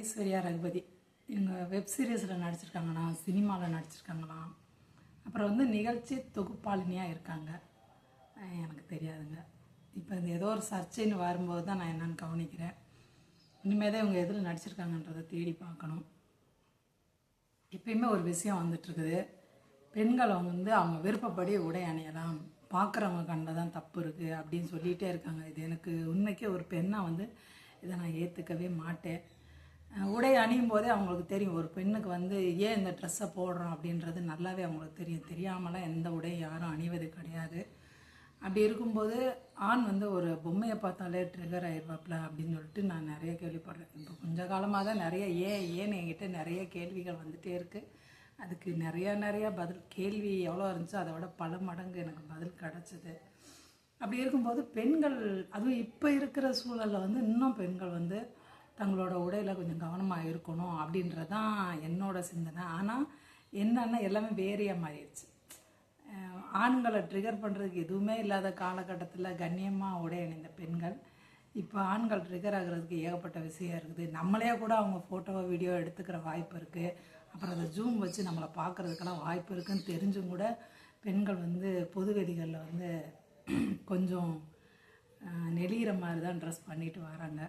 ஐஸ்வர்யா ரகுபதி. இவங்க வெப் சீரிஸில் நடிச்சிருக்காங்கண்ணா சினிமாவில் நடிச்சிருக்காங்களாம் அப்புறம் வந்து நிகழ்ச்சி தொகுப்பாளினியாக இருக்காங்க. எனக்கு தெரியாதுங்க. இப்போ இந்த ஏதோ ஒரு சர்ச்சைன்னு வரும்போது தான் நான் என்னன்னு கவனிக்கிறேன். இனிமேல் தான் இவங்க எதில் நடிச்சிருக்காங்கன்றதை தேடி பார்க்கணும். எப்பயுமே ஒரு விஷயம் வந்துட்டுருக்குது. பெண்களை வந்து அவங்க விருப்பப்படி உடை அணியலாம். பார்க்குறவங்க கண்ணில் தான் தப்பு இருக்குது அப்படின்னு சொல்லிகிட்டே இருக்காங்க. இது எனக்கு உண்மைக்கே ஒரு பெண்ணாக வந்து இதை நான் ஏற்றுக்கவே மாட்டேன். உடை அணியும் போதே அவங்களுக்கு தெரியும் ஒரு பெண்ணுக்கு வந்து ஏன் இந்த ட்ரெஸ்ஸை போடுறோம் அப்படின்றது நல்லாவே அவங்களுக்கு தெரியும். தெரியாமலாம் எந்த உடையும் யாரும் அணிவது கிடையாது. அப்படி இருக்கும்போது ஆண் வந்து ஒரு பொம்மையை பார்த்தாலே ட்ரிகர் ஆயிடுவாப்ல அப்படின்னு சொல்லிட்டு நான் நிறைய கேள்விப்படுறேன். இப்போ கொஞ்ச காலமாக தான் நிறைய ஏன் ஏன்னு என்கிட்ட நிறைய கேள்விகள் வந்துகிட்டே இருக்குது அதுக்கு நிறையா நிறையா பதில் கேள்வி எவ்வளோ இருந்துச்சோ அதை விட பல மடங்கு எனக்கு பதில் கிடச்சிது. அப்படி இருக்கும்போது பெண்கள் அதுவும் இப்போ இருக்கிற சூழலில் வந்து இன்னும் பெண்கள் வந்து தங்களோட உடையில் கொஞ்சம் கவனமாக இருக்கணும் அப்படின்றதான் என்னோட சிந்தனை. ஆனால் என்னன்னா எல்லாமே வேரியாக மாறிடுச்சு. ஆண்களை ட்ரிகர் பண்ணுறதுக்கு எதுவுமே இல்லாத காலகட்டத்தில் கண்ணியமாக உடை அணிந்த பெண்கள் இப்போ ஆண்கள் ட்ரிகர் ஆகிறதுக்கு ஏகப்பட்ட விஷயம் இருக்குது. நம்மளே கூட அவங்க ஃபோட்டோவோ வீடியோ எடுத்துக்கிற வாய்ப்பு இருக்குது அப்புறம் அதை ஜூம் வச்சு நம்மளை பார்க்குறதுக்கெல்லாம் வாய்ப்பு இருக்குன்னு தெரிஞ்சும் கூட பெண்கள் வந்து பொது வெளிகளில் வந்து கொஞ்சம் நெளிகிற மாதிரி தான் ட்ரெஸ் பண்ணிட்டு வராங்க.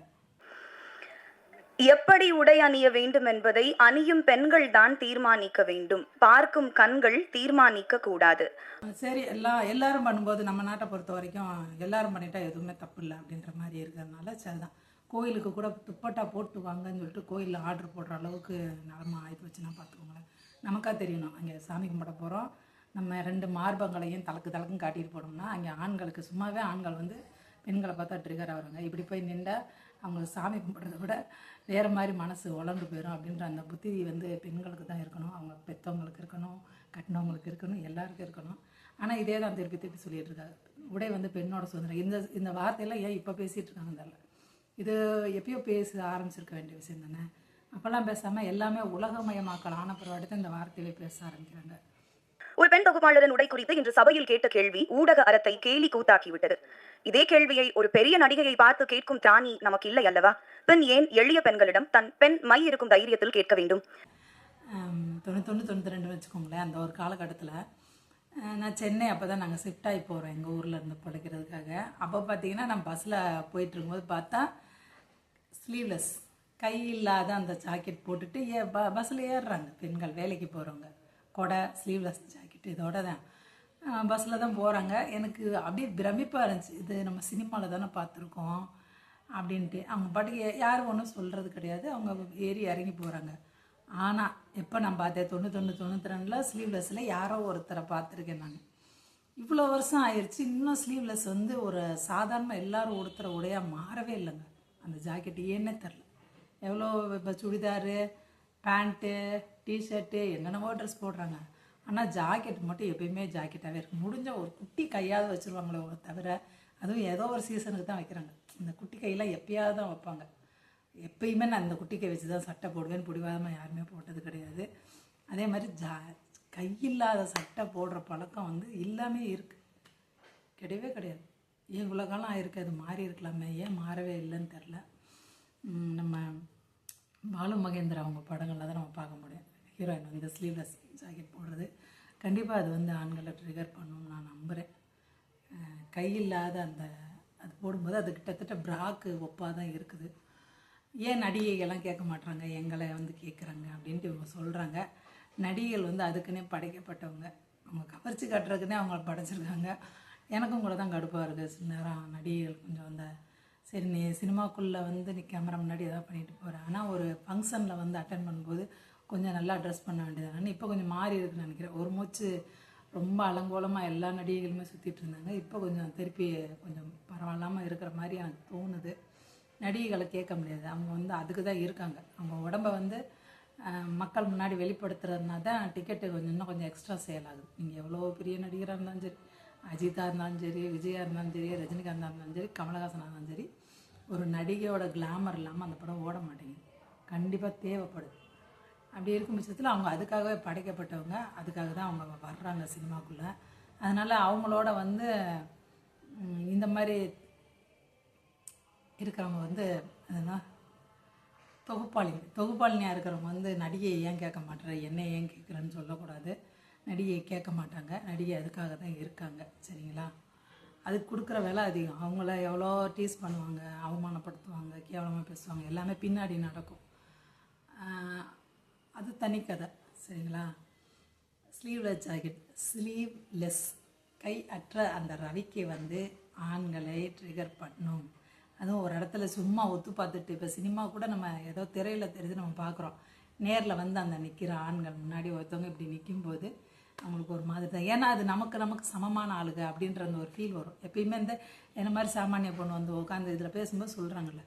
எப்படி உடை அணிய வேண்டும் என்பதை அணியும் பெண்கள் தான் தீர்மானிக்க வேண்டும். பார்க்கும் கண்கள் தீர்மானிக்க கூடாது. சரி எல்லா எல்லாரும் பண்ணும்போது நம்ம நாட்டை பொறுத்த வரைக்கும் எல்லாரும் பண்ணிட்டா எதுவுமே தப்பு இல்லை அப்படின்ற மாதிரி இருக்கிறதுனால சரிதான். கோயிலுக்கு கூட துப்பட்டா போட்டு வாங்கன்னு சொல்லிட்டு கோயிலில் ஆர்டர் போடுற அளவுக்கு நிலமை ஆயிட்டு போச்சுன்னா பார்த்துக்கோங்களேன். நமக்கா தெரியணும். அங்கே சாமி கும்பிட போகிறோம் நம்ம ரெண்டு மார்பங்களையும் தலக்கு தலக்கும் காட்டிட்டு போனோம்னா அங்கே ஆண்களுக்கு சும்மாவே ஆண்கள் வந்து பெண்களை பார்த்தா ட்ரிகர் ஆகிறாங்க இப்படி போய் நின்றா அவங்க சாமி கும்பிட்றத விட வேறு மாதிரி மனசு உழந்து போயிடும் அப்படின்ற அந்த புத்தி வந்து பெண்களுக்கு தான் இருக்கணும். அவங்க பெற்றவங்களுக்கு இருக்கணும் கட்டினவங்களுக்கு இருக்கணும் எல்லாருக்கும் இருக்கணும். ஆனால் இதே தான் திருப்பி திருப்பி சொல்லிட்டு இருக்காரு. உடை வந்து பெண்ணோட சுதந்திரம். இந்த இந்த வார்த்தையெல்லாம் ஏன் இப்போ பேசிகிட்டு இருக்காங்க தெரில இது எப்பயோ பேச ஆரம்பிச்சிருக்க வேண்டிய விஷயம் தானே. அப்போல்லாம் பேசாமல் எல்லாமே உலகமயமாக்கல் ஆன பிறகு தான் இந்த வார்த்தையிலே பேச ஆரம்பிக்கிறாங்க. ஒரு பெண் தொகுப்பாளரின் உடை குறித்து இன்று சபையில் கேட்ட கேள்வி ஊடக அறத்தை கேலி கூத்தாக்கிவிட்டது. இதே கேள்வியை ஒரு பெரிய நடிகையை பார்த்து கேட்கும் திராணி நமக்கு இல்லை அல்லவா? பெண் ஏன் எளிய பெண்களிடம் தன் பெண் மை இருக்கும் தைரியத்தில் கேட்க வேண்டும்? தொண்ணூத்தொன்று தொண்ணூற்றி ரெண்டு வச்சுக்கோங்களேன் அந்த ஒரு காலகட்டத்தில். நான் சென்னை அப்போ தான் நாங்கள் ஷிஃப்ட் ஆகி போகிறோம் எங்கள் ஊரில் இருந்து படிக்கிறதுக்காக. அப்போ பார்த்தீங்கன்னா நான் பஸ்ஸில் போயிட்டு இருக்கும்போது பார்த்தா ஸ்லீவ்லெஸ் கை இல்லாத அந்த ஜாக்கெட் போட்டுட்டு ஏ ப பஸ்ஸில் ஏறுறாங்க பெண்கள் வேலைக்கு போகிறவங்க கொடை ஸ்லீவ்லெஸ் ஜாக்கெட் இதோட தான் பஸ்ஸில் தான் போகிறாங்க எனக்கு அப்படியே பிரமிப்பாக இருந்துச்சு. இது நம்ம சினிமாவில் தானே பார்த்துருக்கோம் அப்படின்ட்டு. அவங்க பாட்டுக்கு யாரும் ஒன்றும் சொல்கிறது கிடையாது. அவங்க ஏறி இறங்கி போகிறாங்க ஆனால் எப்போ நான் பார்த்தேன்? தொண்ணூத்தொன்று தொண்ணூற்றி ரெண்டில் ஸ்லீவ்லெஸ்ஸில் யாரோ ஒருத்தரை பார்த்துருக்கேன் நான். இவ்வளோ வருஷம் ஆயிடுச்சு இன்னும் ஸ்லீவ்லெஸ் வந்து ஒரு சாதாரண எல்லாரும் ஒருத்தர உடையாக மாறவே இல்லைங்க. அந்த ஜாக்கெட் ஏன்னே தெரில எவ்வளோ இப்போ சுடிதாரு பேண்ட்டு டிஷர்ட்டு என்னென்னவோ ட்ரெஸ் போடுறாங்க. ஆனால் ஜாக்கெட் மட்டும் எப்பயுமே ஜாக்கெட்டாகவே இருக்கும். முடிஞ்ச ஒரு குட்டி கையாவது வச்சுருவாங்களே தவிர அதுவும் ஏதோ ஒரு சீசனுக்கு தான் வைக்கிறாங்க. இந்த குட்டி கையெல்லாம் எப்பயாவது தான் வைப்பாங்க. எப்பயுமே நான் இந்த குட்டி கை வச்சு தான் சட்டை போடுவேன். பிடிவாதமாக யாருமே போட்டது கிடையாது. அதே மாதிரி ஜா கையில்லாத சட்டை போடுற பழக்கம் வந்து எல்லாமே இருக்குது கிடையவே கிடையாது. ஏன் இவ்வளோ காலம் ஆயிருக்கு? அது மாறி இருக்கலாமே. ஏன் மாறவே இல்லைன்னு தெரில நம்ம பாலு மகேந்திரா அவங்க படங்களில் தான் நம்ம பார்க்க முடியும். ஹீரோயின் வந்து ஸ்லீவ்லெஸ் ஜாக்கெட் போடுறது. கண்டிப்பாக அது வந்து ஆண்களை ட்ரிகர் பண்ணும் நான் நம்புகிறேன் கையில்லாத அந்த அது போடும்போது அது கிட்டத்தட்ட பிராக்கு ஒப்பாக தான் இருக்குது. ஏன் நடிகைகள்லாம் கேட்க மாட்றாங்க? எங்களை வந்து கேட்குறாங்க அப்படின்ட்டு இவங்க சொல்கிறாங்க நடிகைகள் வந்து அதுக்குன்னே படைக்கப்பட்டவங்க. அவங்க கவர்ச்சி காட்டுறதுக்குன்னே அவங்கள படைச்சிருக்காங்க. எனக்கும் கூட தான் கடுப்பாக இருக்குது சில நேரம் நடிகைகள் கொஞ்சம் அந்த சரி நீ சினிமாக்குள்ளே வந்து நீ கேமரா முன்னாடி எதாவது பண்ணிட்டு போகிற ஆனால் ஒரு ஃபங்க்ஷனில் வந்து அட்டன் பண்ணும்போது கொஞ்சம் நல்லா ட்ரெஸ் பண்ண வேண்டியதானு இப்போ கொஞ்சம் மாறி இருக்குன்னு நினைக்கிறேன். ஒரு மூச்சு ரொம்ப அலங்கோலமாக எல்லா நடிகைகளுமே சுற்றிட்டு இருந்தாங்க. இப்போ கொஞ்சம் திருப்பி கொஞ்சம் பரவாயில்லாமல் இருக்கிற மாதிரி எனக்கு தோணுது. நடிகைகளை கேட்க முடியாது. அவங்க வந்து அதுக்கு தான் இருக்காங்க. அவங்க உடம்ப வந்து மக்கள் முன்னாடி வெளிப்படுத்துறதுனா தான் டிக்கெட்டு கொஞ்சம் இன்னும் கொஞ்சம் எக்ஸ்ட்ரா சேல் ஆகுது. நீங்கள் எவ்வளோ பெரிய நடிகராக இருந்தாலும் சரி அஜித்தாக இருந்தாலும் சரி விஜயா இருந்தாலும் சரி ரஜினிகாந்தாக இருந்தாலும் சரி கமலஹாசனாக இருந்தாலும் சரி ஒரு நடிகையோட கிளாமர் இல்லாமல் அந்த படம் ஓட மாட்டேங்குது. கண்டிப்பாக தேவைப்படுது. அப்படி இருக்கும் பட்சத்தில் அவங்க அதுக்காகவே படைக்கப்பட்டவங்க. அதுக்காக தான் அவங்க வர்றாங்க சினிமாக்குள்ளே. அதனால் அவங்களோட வந்து இந்த மாதிரி இருக்கிறவங்க வந்து அதுனா தொகுப்பாளினி தொகுப்பாளினியாக இருக்கிறவங்க வந்து நடிகையை ஏன் கேட்க மாட்டேற என்ன ஏன் கேட்குறேன்னு சொல்லக்கூடாது. நடிகையை கேட்க மாட்டாங்க. நடிகை அதுக்காக தான் இருக்காங்க. சரிங்களா? அது கொடுக்குற வேலை அதிகம். அவங்கள எவ்வளோ டீஸ் பண்ணுவாங்க அவமானப்படுத்துவாங்க கேவலமாக பேசுவாங்க எல்லாமே பின்னாடி நடக்கும். அது தனி கதை. சரிங்களா? ஸ்லீவ்லெஸ் ஜாக்கெட் ஸ்லீவ்லெஸ் கை அற்ற அந்த ரவிக்கு வந்து ஆண்களை ட்ரிகர் பண்ணும். அதுவும் ஒரு இடத்துல சும்மா ஒத்து பார்த்துட்டு இப்போ சினிமா கூட நம்ம ஏதோ திரையில் தெரிஞ்சு நம்ம பார்க்குறோம். நேரில் வந்து அந்த நிற்கிற ஆண்கள் முன்னாடி ஒருத்தவங்க இப்படி நிற்கும்போது அவங்களுக்கு ஒரு மாதிரி தான். ஏன்னா அது நமக்கு நமக்கு சமமான ஆளுங்க அப்படின்ற அந்த ஒரு ஃபீல் வரும். எப்பயுமே இந்த என்ன மாதிரி சாமானிய பொண்ணு வந்து உட்காந்து இதில் பேசும்போது சொல்கிறாங்கல்ல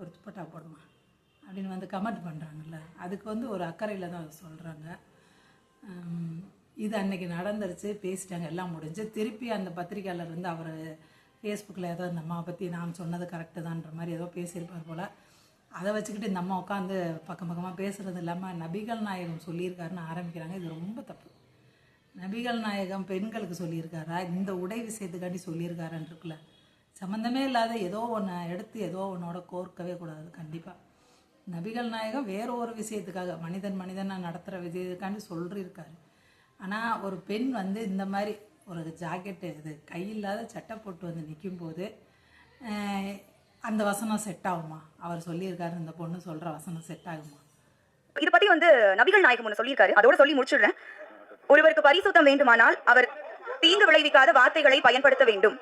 ஒரு துப்பட்டா போடுமா? அப்படின்னு வந்து கமெண்ட் பண்ணுறாங்கல்ல அதுக்கு வந்து ஒரு அக்கறையில் தான் அதை சொல்கிறாங்க இது அன்னைக்கு நடந்துருச்சு பேசிட்டாங்க எல்லாம் முடிஞ்சு. திருப்பி அந்த பத்திரிக்கையாளர் வந்து அவர் ஃபேஸ்புக்கில் ஏதோ இந்த அம்மாவை பற்றி நான் சொன்னது கரெக்டு தான்ற மாதிரி ஏதோ பேசியிருப்பார் போல். அதை வச்சுக்கிட்டு இந்த அம்மா உட்காந்து பக்கம் பக்கமாக பேசுகிறது இல்லாமல் நபிகள் நாயகம் சொல்லியிருக்காருன்னு ஆரம்பிக்கிறாங்க. இது ரொம்ப தப்பு. நபிகள் நாயகம் பெண்களுக்கு சொல்லியிருக்காரா? இந்த உடை விஷயத்துக்காண்டி சொல்லியிருக்காரன்ருக்குல்ல. சம்மந்தமே இல்லாத ஏதோ ஒன்று எடுத்து ஏதோ ஒன்றோட கோர்க்கவே கூடாது கண்டிப்பாக நபிகள் நாயகம் வேற ஒரு விஷயத்துக்காக மனிதன் மனிதனை நடத்துகிற விஷயத்துக்காண்டி சொல்லியிருக்காரு ஆனால் ஒரு பெண் வந்து இந்த மாதிரி ஒரு ஜாக்கெட்டு இது கையில்லாத சட்டை போட்டு வந்து நிற்கும்போது அந்த வசனம் செட் ஆகுமா? அவர் சொல்லியிருக்காரு இந்த பொண்ணு சொல்கிற வசனம் செட் ஆகுமா? இது பத்தி வந்து நபிகள் நாயகம் ஒன்று சொல்லியிருக்காரு. அதோட சொல்லி முடிச்சிடுறேன். ஒருவருக்கு பரிசுத்தம் வேண்டுமானால் அவர் தீங்கு விளைவிக்காத வார்த்தைகளை பயன்படுத்த வேண்டும்.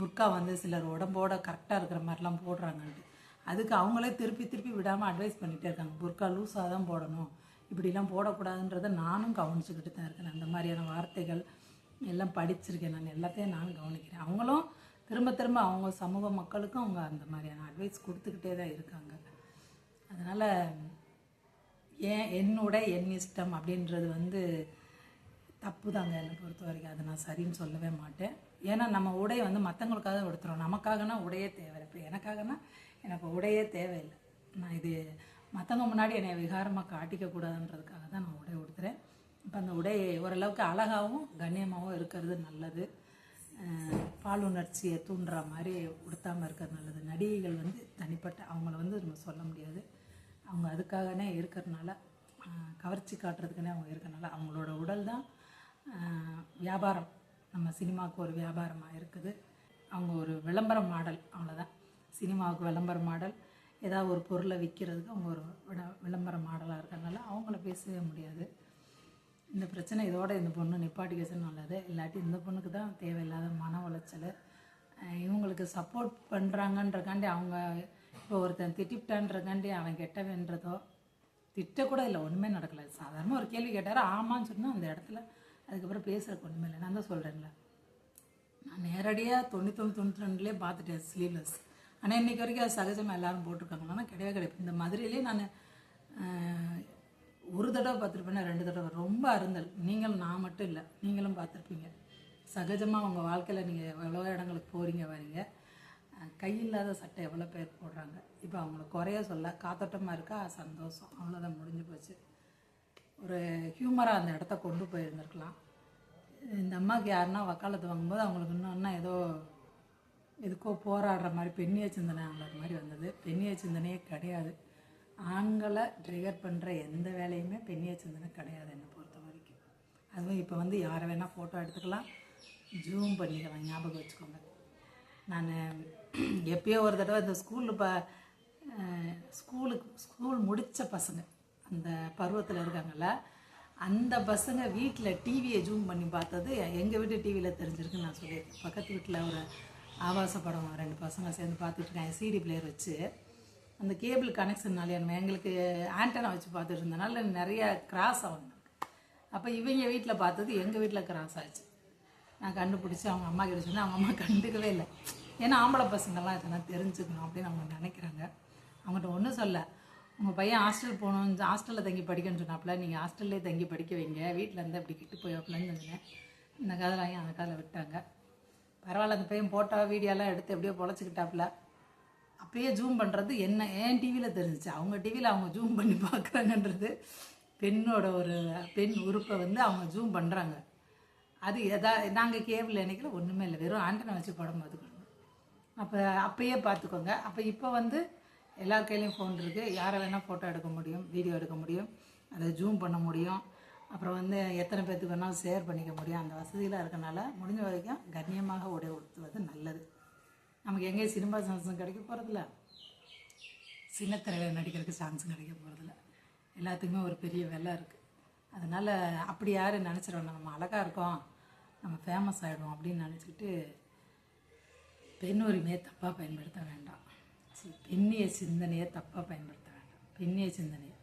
புர்கா வந்து சிலர் உடம்போட கரெக்டாக இருக்கிற மாதிரிலாம் போடுறாங்கன்ட்டு அதுக்கு அவங்களே திருப்பி திருப்பி விடாமல் அட்வைஸ் பண்ணிகிட்டே இருக்காங்க. புர்கா லூஸாக தான் போடணும். இப்படிலாம் போடக்கூடாதுன்றதை நானும் கவனிச்சுக்கிட்டு தான் இருக்கேன். அந்த மாதிரியான வார்த்தைகள் எல்லாம் படிச்சிருக்கேன் நான். எல்லாத்தையும் நானும் கவனிக்கிறேன். அவங்களும் திரும்ப திரும்ப அவங்க சமூக மக்களுக்கும் அவங்க அந்த மாதிரியான அட்வைஸ் கொடுத்துக்கிட்டே தான் இருக்காங்க. அதனால் ஏன் என்னோட என் இஷ்டம் அப்படின்றது வந்து தப்பு தாங்க என்னை பொறுத்த வரைக்கும். அதை நான் சரின்னு சொல்லவே மாட்டேன். ஏன்னா நம்ம உடை வந்து மற்றவங்களுக்காக உடுத்துறோம். நமக்காகனா உடையே தேவை. இப்போ எனக்காகனா எனக்கு உடையே தேவையில்லை. நான் இது மற்றவங்க முன்னாடி என்னை விகாரமாக காட்டிக்க கூடாதுன்றதுக்காக தான் நான் உடை உடுத்துறேன். இப்போ அந்த உடை ஓரளவுக்கு அழகாகவும் கண்ணியமாகவும் இருக்கிறது நல்லது. பாலுணர்ச்சியை தூண்டுற மாதிரி உடுத்தாமல் இருக்கிறது நல்லது. நடிகைகள் வந்து தனிப்பட்ட அவங்கள வந்து நம்ம சொல்ல முடியாது. அவங்க அதுக்காகனே இருக்கிறனால கவர்ச்சி காட்டுறதுக்குனே அவங்க இருக்கிறனால அவங்களோட உடல் தான் வியாபாரம். நம்ம சினிமாவுக்கு ஒரு வியாபாரமாக இருக்குது. அவங்க ஒரு விளம்பர மாடல் அவ்வளோதான் சினிமாவுக்கு விளம்பர மாடல் ஏதாவது ஒரு பொருளை விற்கிறதுக்கு அவங்க ஒரு விட விளம்பர மாடலாக இருக்கிறதுனால அவங்கள பேசவே முடியாது. இந்த பிரச்சனை இதோட இந்த பொண்ணு நிப்பாட்டிக்கச்சு நல்லது. இல்லாட்டி இந்த பொண்ணுக்கு தான் தேவையில்லாத மன உளைச்சல். இவங்களுக்கு சப்போர்ட் பண்ணுறாங்கன்றக்காண்டி அவங்க இப்போ ஒருத்தன் திட்டிவிட்டான்றக்காண்டி அவன் கெட்டவன்றதோ திட்டக்கூட இல்லை ஒன்றுமே நடக்கலை. சாதாரணமாக ஒரு கேள்வி கேட்டார் ஆமான்னு சொன்னால் அந்த இடத்துல அதுக்கப்புறம் பேசுகிறக்கு ஒன்றுமே இல்லை. நான் தான் சொல்கிறேன்ல நான் நேரடியாக தொண்ணூத்தொன்று தொண்ணூற்றி ரெண்டுலேயே பார்த்துட்டேன் ஸ்லீவ்லெஸ் ஆனால் இன்றைக்கி வரைக்கும் அது சகஜமாக எல்லோரும் போட்டிருக்காங்களா கிடையாது கிடையவே கிடையாது. இந்த மதுரையிலே நான் ஒரு தடவை பார்த்துருப்பேன்னா ரெண்டு தடவை. ரொம்ப அருந்தல். நீங்களும் நான் மட்டும் இல்லை. நீங்களும் பார்த்துருப்பீங்க. சகஜமாக உங்கள் வாழ்க்கையில் நீங்கள் எவ்வளோ இடங்களுக்கு போகிறீங்க வரீங்க. கையில்லாத கை இல்லாத சட்டை எவ்வளோ பேர் போடுறாங்க. இப்போ அவங்கள குறைய சொல்ல காத்தோட்டமாக இருக்கா? சந்தோஷம். அவ்வளோதான் முடிஞ்சு போச்சு. ஒரு ஹியூமராக அந்த இடத்த கொண்டு போயிருந்திருக்கலாம். இந்த அம்மாவுக்கு யாருன்னா வக்காலத்து வாங்கும்போது அவங்களுக்கு இன்னும் ஏதோ எதுக்கோ போராடுற மாதிரி பெண்ணிய சிந்தனை மாதிரி வந்தது. பெண்ணிய சிந்தனையே கிடையாது. ஆண்களை ட்ரிகர் பண்ணுற எந்த வேலையுமே பெண்ணிய சிந்தனை கிடையாது என்னை பொறுத்த வரைக்கும். அதுவும் இப்போ வந்து யாரை வேணால் ஃபோட்டோ எடுத்துக்கலாம். ஜூம் பண்ணிக்கலாம் ஞாபகம் வச்சுக்கோங்க. நான் எப்பயோ ஒரு தடவை இந்த ஸ்கூலில் இப்போ ஸ்கூலுக்கு ஸ்கூல் முடித்த பசங்க அந்த பருவத்தில் இருக்காங்கல்ல அந்த பசங்க வீட்டில் டிவியை ஜூம் பண்ணி பார்த்தது எங்கள் வீட்டு டிவியில் தெரிஞ்சிருக்குன்னு நான் சொல்லியிருக்கேன். பக்கத்து வீட்டில் ஒரு ஆபாச படம் ரெண்டு பசங்க சேர்ந்து பார்த்துட்டு இருக்காங்க சிடி பிளேயர் வச்சு. அந்த கேபிள் கனெக்ஷன்னாலே நம்ம எங்களுக்கு ஆண்டனா வச்சு பார்த்துட்டு இருந்தனால நிறைய கிராஸ் ஆகும் அப்போ இவங்க வீட்டில் பார்த்தது எங்கள் வீட்டில் கிராஸ் ஆச்சு. நான் கண்டுபிடிச்சி அவங்க அம்மா கிட்ட சொன்னேன் அவங்க அம்மா கண்டுக்கவே இல்லை. ஏன்னா ஆம்பளை பசங்கள்லாம் இதெல்லாம் தெரிஞ்சுக்கணும் அப்படின்னு அவங்க நினைக்கிறாங்க. அவங்ககிட்ட ஒன்றும் சொல்ல. உங்கள் பையன் ஹாஸ்டல் போகணும் ஹாஸ்டலில் தங்கி படிக்கணும்னு சொன்னாப்புல நீங்கள் ஹாஸ்டல்லே தங்கி படிக்க வைங்க. வீட்டில் இருந்து இப்படி கிட்டு போயாப்புலன்னு சொன்னேன். இந்த காதில் வாங்கி அந்த காதில் விட்டாங்க. பரவாயில்ல அந்த பையன் போட்டோ வீடியோலாம் எடுத்து எப்படியோ பொழைச்சிக்கிட்டாப்புல. அப்பயே ஜூம் பண்ணுறது என்ன ஏன் டிவியில் தெரிஞ்சிச்சு? அவங்க டிவியில் அவங்க ஜூம் பண்ணி பார்க்குறாங்கன்றது பெண்ணோட ஒரு பெண் உறுப்பை வந்து அவங்க ஜூம் பண்ணுறாங்க அது எதா நாங்கள் கேபிள் நினைக்கல ஒன்றுமே இல்லை. வெறும் ஆண்டனை வச்சு படம் பார்த்துக்கணும். அப்போ அப்பயே பார்த்துக்கோங்க. அப்போ இப்போ வந்து எல்லார் கையிலையும் ஃபோன் இருக்குது யாரை வேணால் ஃபோட்டோ எடுக்க முடியும் வீடியோ எடுக்க முடியும். அதை ஜூம் பண்ண முடியும். அப்புறம் வந்து எத்தனை பேர்த்துக்கு வேணாலும் ஷேர் பண்ணிக்க முடியும். அந்த வசதியெலாம் இருக்கனால முடிஞ்ச வரைக்கும் கண்ணியமாக உடை உடுத்துவது நல்லது. நமக்கு எங்கேயும் சினிமா சான்ஸும் கிடைக்க போகிறதில்ல சின்னத்திரையில் நடிக்கிறதுக்கு சான்ஸும் கிடைக்க போகிறதில்ல எல்லாத்துக்குமே ஒரு பெரிய வெலை இருக்குது அதனால் அப்படி யாரும் நினச்சிடணும் நம்ம அழகாக இருக்கோம். நம்ம ஃபேமஸ் ஆகிடும் அப்படின்னு நினச்சிக்கிட்டு பெண் உரிமையை தப்பாக பயன்படுத்த வேண்டாம். சி, பெண்ணிய சிந்தனையை தப்பாக பயன்படுத்த வேண்டாம். பெண்ணிய சிந்தனையை.